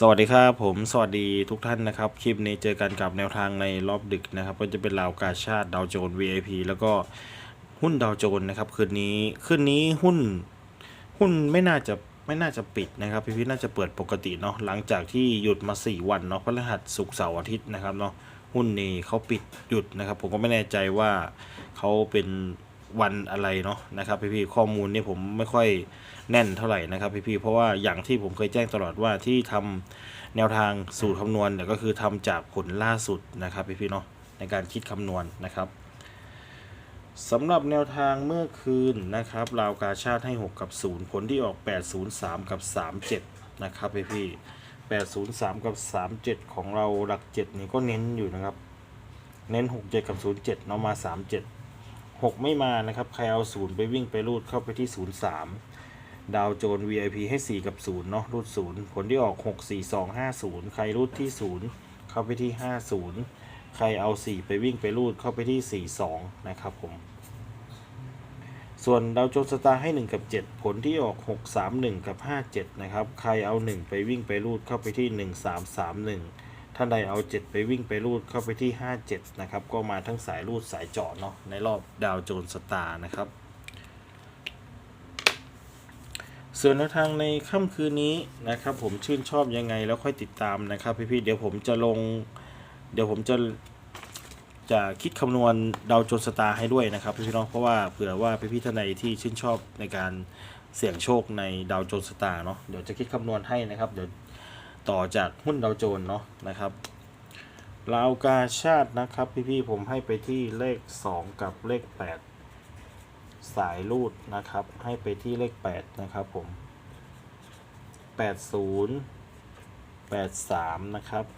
สวัสดีครับผมสวัสดีทุกท่านนะครับ คลิปนี้เจอกันกับแนวทางในรอบดึกนะครับ ก็จะเป็นราวกาชาติดาวโจน VIP แล้วก็หุ้นดาวโจนนะครับคืนนี้คืนนี้หุ้นหุ้นไม่น่าจะไม่น่าจะปิดนะครับพี่พี่ๆน่าจะเปิดปกติเนาะหลังจากที่หยุดมา 4 วันเนาะพฤหัสศุกร์เสาร์อาทิตย์นะครับเนาะหุ้นนี้เขาปิดหยุดนะครับ ผมก็ไม่แน่ใจว่าเขาเป็น วันอะไรเนาะนะครับพี่ๆข้อมูลนี่ผมไม่ค่อยแน่นเท่าไหร่นะครับพี่ๆเพราะว่าอย่างที่ผมเคยแจ้งตลอดว่าที่ทำแนวทางสูตรคำนวณเนี่ยก็คือทำจากผลล่าสุดนะครับพี่ๆเนาะในการคิดคำนวณนะครับสำหรับแนวทางเมื่อคืนนะครับราวกาชาติให้ 6 กับ 0 ผลที่ออก 803 กับ 37 นะครับพี่พี่ๆ803 กับ 37 ของเราหลัก 7 นี่ก็เน้นอยู่นะครับ เน้น 6 7 กับ 07 เนาะมา 37 6 ไม่มานะครับ ใครเอา0ไปวิ่งไปรูดเข้าไปที่ 03 ดาวโจน VIP ให้ 4 กับ0เนาะรูด 0 ผลที่ออก 6 4 2 5 0 ใครรูดที่ 0 เข้าไปที่ 50 ใครเอา 4 ไปวิ่งไปรูดเข้าไปที่ 42 นะครับผม ส่วนดาวโจนสตาร์ให้ 1 กับ 7 ผลที่ออก 6 3 1 กับ 57 นะครับ ใครเอา 1 ไปวิ่งไปรูดเข้าไปที่ 1 3 3 1ท่านใดเอา 7 ไปวิ่งไปรูดเข้าไปที่ 57 นะครับ ก็มาทั้งสายรูดสายเจาะเนาะในรอบดาวโจนสตาร์นะครับส่วนแนวทางในค่ำคืนนี้นะครับ ผมชื่นชอบยังไงแล้วค่อยติดตามนะครับ พี่ๆเดี๋ยวผมจะลง เดี๋ยวผมจะจะคิดคำนวณดาวโจนสตาร์ให้ด้วยนะครับพี่น้องเพราะว่าเผื่อว่าพี่ๆท่านใดที่ชื่นชอบในการเสี่ยงโชคในดาวโจนสตาร์เนาะเดี๋ยวจะคิดคำนวณให้นะครับเดี๋ยว ต่อจากหุ้นดาวโจนส์เนาะนะครับลาวกาชาตินะครับ พี่ๆผมให้ไปที่เลข 2 กับเลข 8 สายรูดนะครับ ให้ไปที่เลข 8 นะครับผม 80 83 นะครับ 87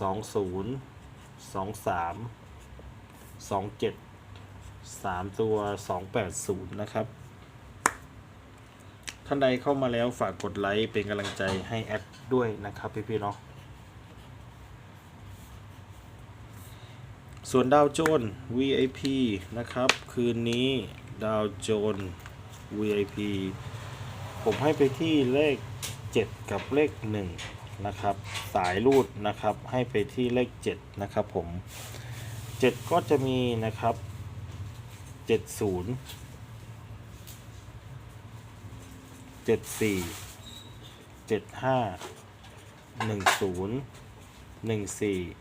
สองศูนย์สองสามสองเจ็ดสามตัวสองแปดศูนย์นะครับ ท่านใดเข้ามาแล้วฝากกดไลค์เป็นกำลังใจให้แอดด้วยนะครับพี่ๆเนาะส่วนดาวโจน VIP นะครับ คืนนี้ดาวโจน VIP ผมให้ไปที่เลข 7 กับเลข 1 นะครับ สายรูดนะครับให้ไปที่เลข 7 นะครับผม 7 ก็จะมีนะครับ 70 74 75 10 14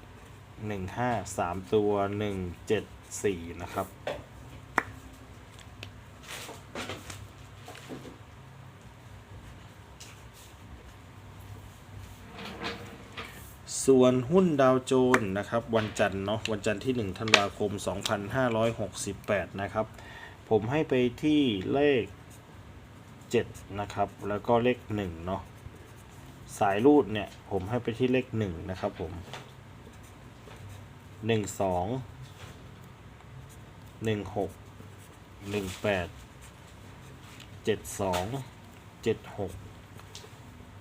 15 3ตัว174นะครับ ส่วนหุ้นดาวโจนส์นะครับ วันจันทร์เนาะวันจันทร์ที่ 1 ธันวาคม 2568 นะครับ ผมให้ไปที่เลข 7 นะครับ แล้วก็เลข1เนาะสายรูดเนี่ยผมให้ไปที่เลข 1 นะครับผม 1 2 1 6 1 8 7 2 7 6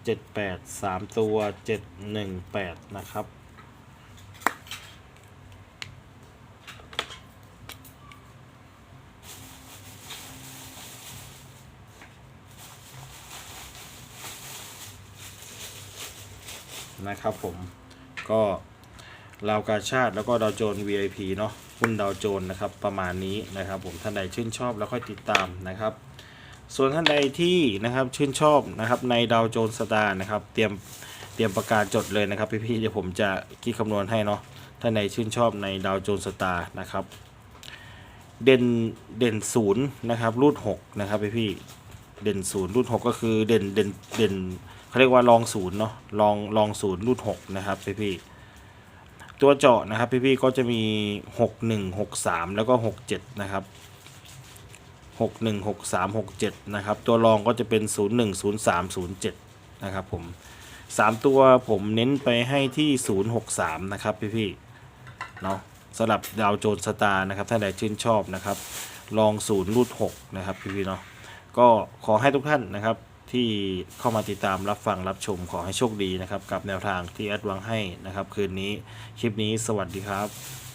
เจ็ดแปดสามตัวเจ็ดหนึ่งแปดนะครับ นะครับผมก็ลาวกาชาติแล้วก็ดาวโจน VIP เนาะหุ้นดาวโจนนะครับประมาณนี้นะครับผมท่านใดชื่นชอบแล้วค่อยติดตามนะครับ ส่วนท่านใดที่นะครับชื่นชอบนะครับในดาวโจนสตาร์นะครับเตรียมเตรียมประกาศจดเลยนะครับพี่ๆเดี๋ยวผมจะคิดคำนวณให้เนาะท่านใดชื่นชอบในดาวโจนสตาร์นะครับเด่นเด่นศูนย์นะครับรูดหกนะครับพี่ๆเด่นศูนย์รูดหกก็คือเด่นเด่นเด่น เขาเรียกว่าลองศูนย์เนาะลองลองศูนย์รูดหกนะครับพี่ๆตัวเจาะนะครับพี่ๆก็จะมีหกหนึ่งหกสามแล้วก็หกเจ็ดนะครับหกหนึ่งหกสามหกเจ็ดนะครับตัวรองก็จะเป็นศูนย์หนึ่งศูนย์สามศูนย์เจ็ดนะครับผมสามตัวผมเน้นไปให้ที่ศูนย์หกสามนะครับพี่พี่เนาะสำหรับดาวโจนสตาร์นะครับถ้าใดชื่นชอบนะครับลองศูนย์รูดหกนะครับพี่พี่เนาะก็ขอให้ทุกท่านนะครับ ที่เข้ามาติดตามรับฟังรับชมขอให้โชคดีนะครับ กับแนวทางที่แอดวางให้นะครับ คืนนี้คลิปนี้สวัสดีครับ